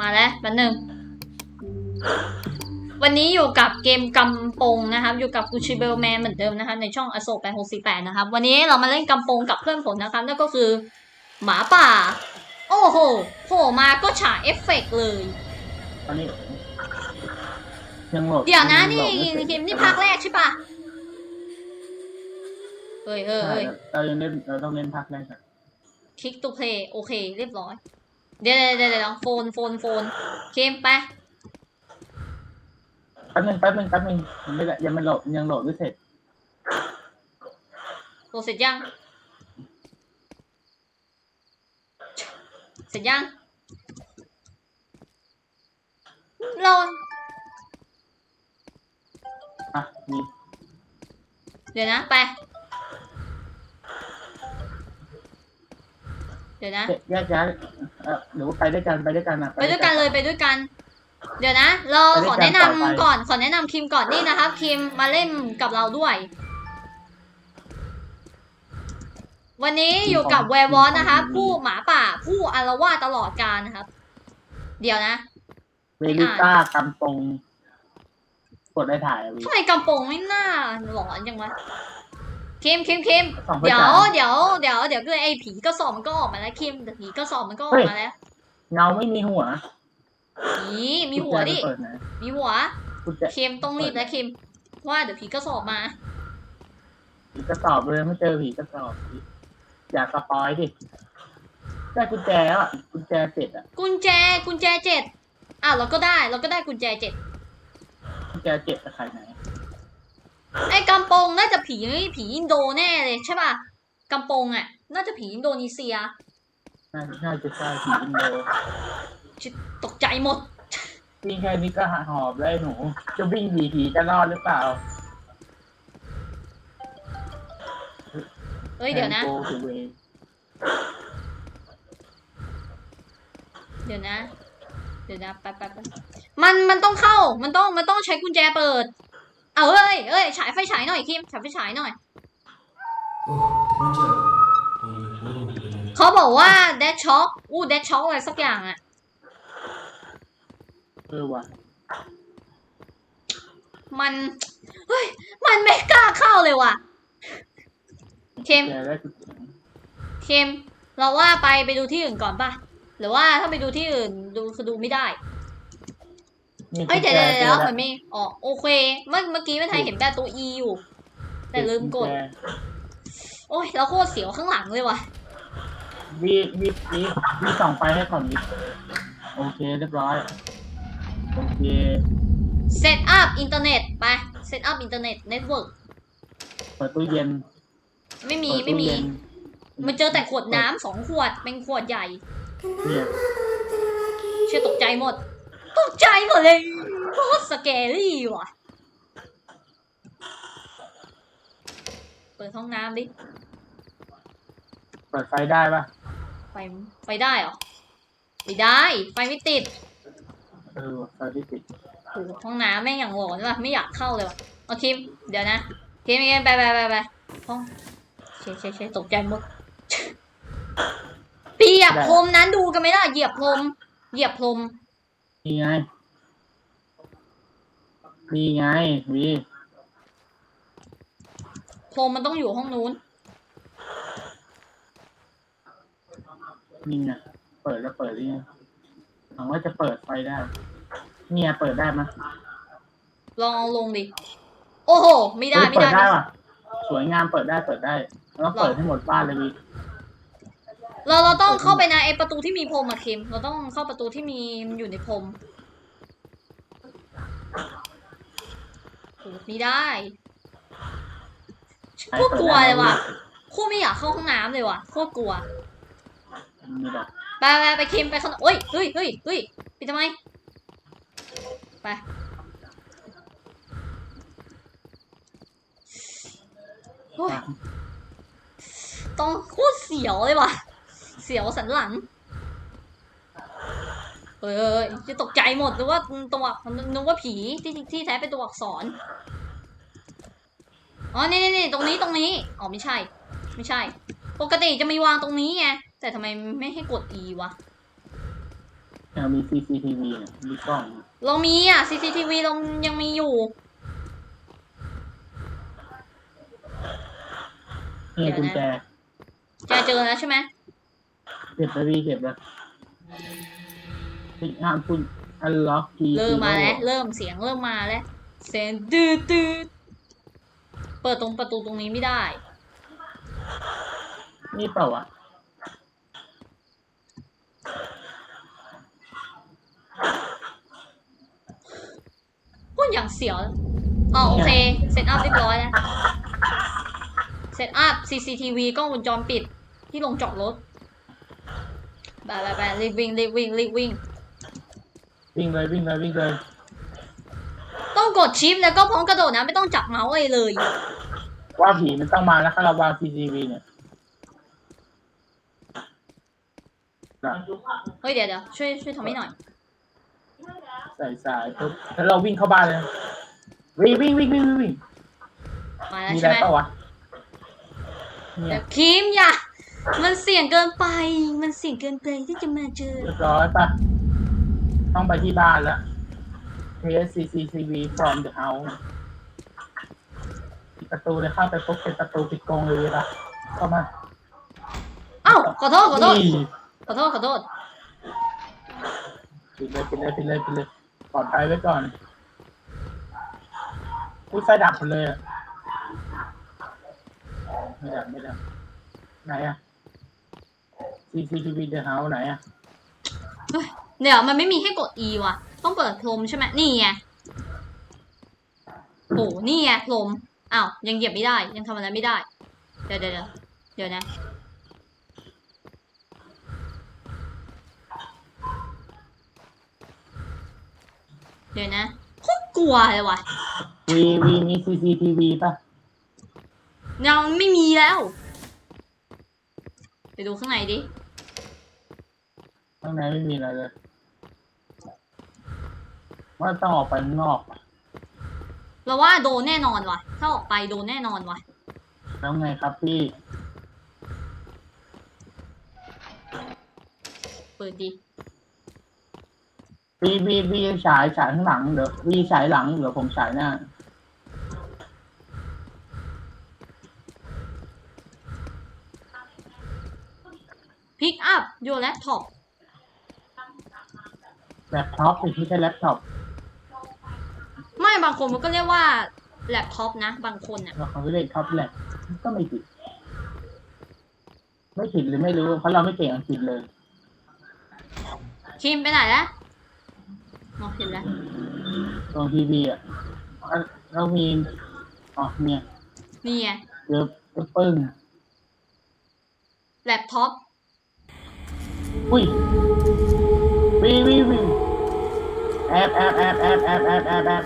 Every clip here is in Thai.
มาแล้วแป๊บหนึง วันนี้อยู่กับเกมกำปงนะครับ อยู่กับกูชิเบลแมนเหมือนเดิมนะคะในช่องอโศก868นะครับ วันนี้เรามาเล่นกำปงกับเพื่อนผมนะครับนั่นก็คือหมาป่า โอ้โหโผล่มาก็ฉายเอฟเฟกต์เลย ตอนนี้ยังโหลดเดี๋ยวนะงโหลนี่ดไม่เสร็จเกมนี่ภาคแรกใช่ปะเอ้ยเอ้ยใช่เอ้ยเรายังเล่นเราต้องเล่นภาคแรกก่อนคลิกตูเพลย์โอเค เรียบร้อย เดี๋ยวเดี๋ยวเดี๋ยวเดี๋ยวโฟนโฟนโฟนเกมไปแป๊บนึงแป๊บนึงแป๊บนึงยังไม่ได้ยังไม่โหลดยังโหลดไม่เสร็จโหลดเสร็จยัง เสร็จยังโหลดอะนี่เดี๋ยวนะไป เดี๋ยวนะ แยกย้ายเออหรือว่าไปด้วยกันไปด้วยกันนะไปด้วยกันเลยไปด้วยกัน เดี๋ยวนะ เราขอแนะนำก่อน ขอแนะนำคิมก่อนนี่นะครับคิมมาเล่นกับเราด้วย วันนี้อยู่กับแวร์วอนนะคะผู้หมาป่าผู้อารวาสตลอดกาลนะครับ เดี๋ยวนะเวลิต้ากำปงกดได้ถ่ายอะวีทำไมกำปงไม่น่าหลอนจังวะ คิมคิมคิมสองไปเดี๋ยวจ่ายเดี๋ยวเดี๋ยวเดี๋ยวคือไอ้ผีก็สอบมันก็ออกมาแล้วคิมเดี๋ยวผีก็สอบมันก็ออกมาแล้วเงาไม่มีหัวผีมีหัวดิกุญแจไม่เปิดนะมีหัวกุญแจคิมต้องรีบแล้วคิมว่าเดี๋ยวผีก็สอบมาผีกระสอบเลยไม่เจอผีกระสอบอย่าสปอยดิได้กุญแจแล้วอะกุญแจเสร็จอะกุญแจกุญแจเจ็ดอะเราก็ได้เราก็ได้กุญแจเจ็ดกุญแจเจ็ดจะขายไหนไอ้ กำปงน่าจะผีผีอินโดแน่เลยใช่ป่ะกำปงอะ น่าจะผีอินโดนีเซียน่าน่าจะใช่ผีอินโดชิตกใจหมดวิ่งแค่นี้ก็หอบแล้วไอ้หนู จะวิ่งหนีผีจะรอดหรือเปล่าเอ้ยเดี๋ยวนะ And go the way เดี๋ยวนะ เดี๋ยวนะไปไปไปมันมันต้องเข้า มันต้องมันต้องใช้กุญแจเปิด เอาเอ้ยเอ้ยฉายไฟฉายหน่อยคิมฉายไฟฉายหน่อย เขาบอกว่าเดดช็อกอู้เดดช็อกอะไรสักอย่างอะเออว่ะมันเฮ้ยมันไม่กล้าเข้าเลยว่ะเคมแต่เคมเราว่าไปไปดูที่อื่นก่อนป่ะ หรือว่าถ้าไปดูที่อื่นดูคือดูไม่ได้ นี่เอ้ยกุญเดี๋ยวแจเดี๋ยวจอมันมีอ๋อโอเค เมื่อเมื่อกี้ไม่ไทยเห็นแต่ตัว E อยู่ แต่ลืมกดญแจโอ้ยเราโคตรเสียวข้างหลังเลยว่ะ วีวีวีวีส่องไฟให้ก่อนวีโอเคเรียบร้อย โอเค Set up อินเทอร์เน็ตไป Set up อินเทอร์เน็ตเน็ตเวิร์กเปิดตู้เย็นไม่มีเปิดไม่ตู้มี เย็นมันเจอแต่ขวดน้ำสองขวดเป็นขวดใหญ่เนี่ยเชื่อตกใจหมด ตกใจหมดเลยโคตรสแกรี่ว่ะ เปิดห้องน้ำดิ เปิดไฟได้ปะไฟไฟได้เหรอ ไม่ได้ ไฟไม่ติดเออไฟที่ติดโอ้โหห้องน้ำแม่งอย่างหลอนว่ะไม่อยากเข้าเลยว่ะเอาคิมเดี๋ยวนะคิมคิมไปไปไปไปห้องเชเชเชตกใจหมดเปียกพรมนั้นดูกันไหมล่ะเหยียบพรมเหยียบพรม นี่ไง นี่ไงวีพรมมันต้องอยู่ห้องนู้น นี่ไงเปิดแล้วเปิดนี่ไงหวังว่าจะเปิดไฟได้ เนี่ยเปิดได้ไหมยลองเอาลงดิ โอ้โห ไม่ได้ เฮ้ยไม่เปิได้ดได้ว่ะ สวยงามเปิดได้เปิดได้ แล้วเปิดให้หมดบ้านเลยวี เราเราต้องเข้าไปในไอประตูที่มีพรมอะคิม เราต้องเข้าประตูที่มีมันอยู่ในพรมโอ้ไม่ได้โคตรกลัวเลยว่ะโคตรไม่อยากเข้าห้องน้ำเลยว่ะโคตรกลัวนี่แหละไปไปไปคิมไปข้างนอกเฮ้ยเฮ้ยเฮ้ยเฮ้ยปิดทำไมไปโอ้ยต้องโคตรเสียวเลยว่ะ เสียวสันหลังเอ้ยเอ้ยจะตกใจหมดนึกว่าตัวนึกว่าผีที่ที่แท้เป็นตัวอักษร อ๋อนี่นี่นี่ตรงนี้ตรงนี้ อ๋อ ไม่ใช่ ไม่ใช่ ปกติจะมีวางตรงนี้ไง แต่ทำไมไม่ให้กด E วะยังมี CCTV เนี่ยมีกล้องอยู่เรามีอะ CCTV เรายังมีอยู่นี่กุญแจจะเจอแล้วใช่ไหม เก็บไปพี่เก็บแล้วปิดห้ามคุณอันล็อกคีเริ่มมาแล้วเริ่มเสียงเริ่มมาแล้วเสียงตืดตืดเปิดตรงประตูตรงนี้ไม่ได้ นี่เปล่าวะพูดอย่างเสียวอ๋อโอเค เซตอัพเรียบร้อยแล้วเซตอัพ CCTV กล้องวงจรปิดที่ลงจอดรถ ไปไปไปรีบวิ่งรีบวิ่งรีบวิ่ง วิ่งเลยวิ่งเลยวิ่งเลยต้องกดชิปแล้วก็พร้อมกระโดดนะ ไม่ต้องจับเมาส์อะไรเลย ว่าผีมันต้องมาแล้วถ้าเราวาง CCTV เนี่ยนะเฮ้ยเดี๋ยวเดี๋ยวช่วยช่วยทำให้หน่อย ใส่สายปุ๊บแล้วเราวิ่งเข้าบ้านเลยวิ่งวิ่งวิ่งวิ่งวิ่งวิ่งมาแล้วมีอะใช่ไรไหมเปล่าวะเนี่เดี๋ยยวคิมอย่า มันเสี่ยงเกินไป มันเสี่ยงเกินไปที่จะมาเจอ เรียบร้อยปะต้องไปที่บ้านแล้ว Test CCTV from the house ปิดประตูเลยเข้าไปปุ๊บเป็นประตูปิดกรงเลยปะเข้ามาเอ้าขอโทษขอโทษนี่ขอโทษขอโทษปิดเลยปิดเลยปิดเลยปิดเลยปลอดภัยไว้ก่อนอุ้ยไฟดับหมดเลยอะไม่ดับไม่ดับไหนอะ CCTV the house ไหนอะเดี๋ยวมันไม่มีให้กด E ว่ะ ต้องเปิดพรมใช่ไหมนี่ไงโอ้นี่ไงพรมอ้าวยังเหยียบไม่ได้ ยังทำอะไรไม่ได้ เดี๋ยวเดี๋ยวเดี๋ยวเดี๋ยวนะ เดี๋ยวนะโคตรกลัวเลยว่ะวีวีมี CCTV ป่ะยังไม่มีแล้ว ไปดูข้างในดิ ข้างในไม่มีอะไรเลย ว่าต้องออกไปข้างนอกอะเราว่าโดนแน่นอนว่ะ ถ้าออกไปโดนแน่นอนว่ะ แล้วไงครับพี่ เปิดดิวีวีวีฉายฉายข้างหลังเดี๋ยววีฉายหลังเดี๋ยวผมฉายหน้าพิกอัพ your laptop แล็ปท็อปสิไม่ใช่แล็ปท็อปไม่บางคนมันก็เรียกว่าแล็ปท็อปนะ บางคนอะเราเขาเรียกท็อปแล็ปก็ไม่ผิด ไม่ผิดหรือไม่รู้เพราะเราไม่เก่งอังกฤษเลยคิมไปไหนแล้วมองเห็นแล้วตรงทีวีอะเรามีอ๋อเนี่ยนี่ไงเดี๋ยวปึ้งแล็ปท็อปอุ้ย วีวีวีแอบแอบแอบแอบแอบแอบแอบแอบ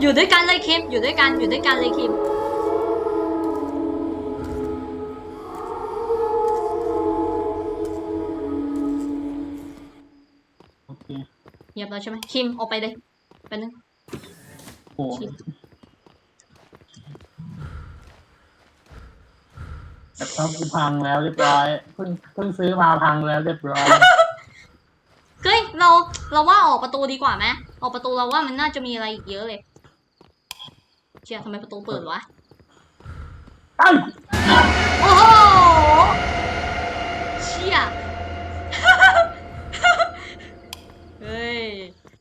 อยู่ด้วยกันเลยคิมอยู่ด้วยกันอยู่ด้วยกันเลยคิมโอเคเงียบแล้วใช่ไหมคิมออกไปเลยไปนึงโอ้ โหแต่ท็อปกูพังแล้วเรียบร้อยเพิ่งเพิ่งซื้อมาพังแล้วเรียบร้อยเฮ้ยเราเราว่าออกประตูดีกว่าไหมออกประตูเราว่ามันน่าจะมีอะไรอีกเยอะเลยเชี่ยทำไมประตูเปิดวะเอ้ยโอ้โหเชี่ยเฮ้ย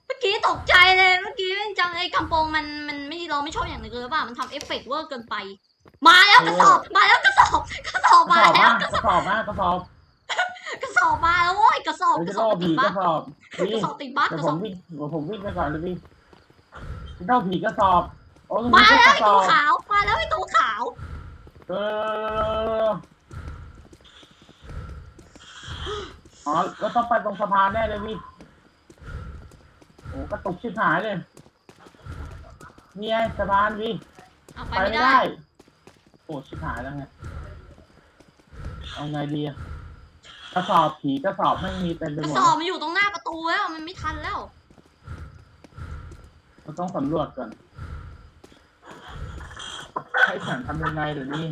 เมื่อกี้ตกใจเลยเมื่อกี้แม่งจังไอ้กำโปรงมันมันไม่เราไม่ชอบอย่างหนึงเลยว่ามันทำเอฟเฟกต์เวอร์เกินไป มาแล้วกระสอบมาแล้วกระสอบกระสอบกระมาสอบแล้วมากระสอบมากระสอบกระสอบมาแล้วโว้ยกระสอบเดี๋ยวกจะระสล่ออบติผีดบักสระสอบกพี่ระสอบติดบัสเดี๋กยวระผสอมบวิ่งเดี๋ยวผมวิ่งไปก่อนเลยพี่เล่าผีกระสอบโอ้ยมาผีแล้วกไอ้ระสตัอวบขาวมาแล้วไอ้ตัวขาวเอออ๋อแล้วต้องไปตรงสะพานแน่เลยพี่โอ้กระตุกชิบหายเลยนี่ไงสะพานพี่เอาไปไปไม่ไม่ได้ได้ โอ้ชิบหายแล้วไงเอาไงดีอะกระสอบผีกระสอบไม่มีเต็มไปกระหมดสอบมันอยู่ตรงหน้าประตูแล้วมันไม่ทันแล้ว เราต้องสำรวจก่อนให้ฉันทำยังไงเดี๋ยวนี้